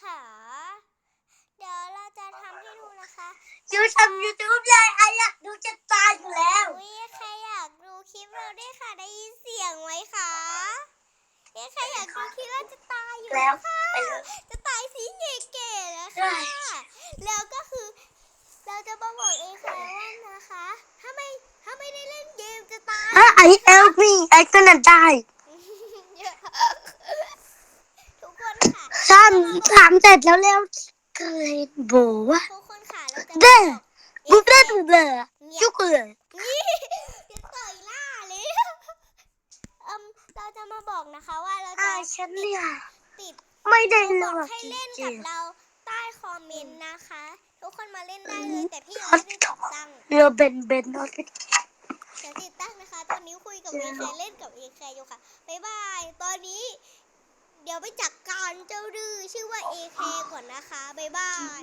ค่ะ เดี๋ยวเราจะทำให้ดูนะคะยูทำยูทูบเลยไอ้อยากดูจะตายอยู่แล้วอุ๊ยใครอยากดูคลิปเราด้วยค่ะ ได้ยินเสียงไหมคะเอ๊ะใครอยากดูคลิปเราจะตายอยู่แล้วค่ะไปเลยจะตายสีเก๋ๆแล้วได้ค่ะ แล้วก็คือเราจะมาบอกเองค่ะว่านะคะ ถ้าไม่ถ้าไม่ได้เล่นเกมจะตายถ้าไอเอลพีไอก็น่าได้ทุกคนค่ะ ทำทำเสร็จแล้วเร็วเกยโบวะทุกคนค่ะเราจะเด้มาบอกบุฟเฟ่บุฟเฟ่เงียจุบกเลยนี่จะต่อยหน้าเลยเอิมเราจะมาบอกนะคะว่าเราอ่าจะฉันเนี่ยติดไม่ได้บหลออกกให้จเล่นริกับงเราใต้คอมเมนต์นะคะ ทุกคนมาเล่นได้เลยแต่พี่ยังไม่ได้ติดตั้งๆเรือเบนเบนนอตเดี๋ยวติดตั้งนะคะ ตอนนี้คุยกับเอแคเล่นกับเอแคอยู่ค่ะบ๊ายบายตอนนี้เดี๋ยวไปจัดการเจ้าดื้อชื่อว่าเอเคก่อนนะคะ บ๊ายบาย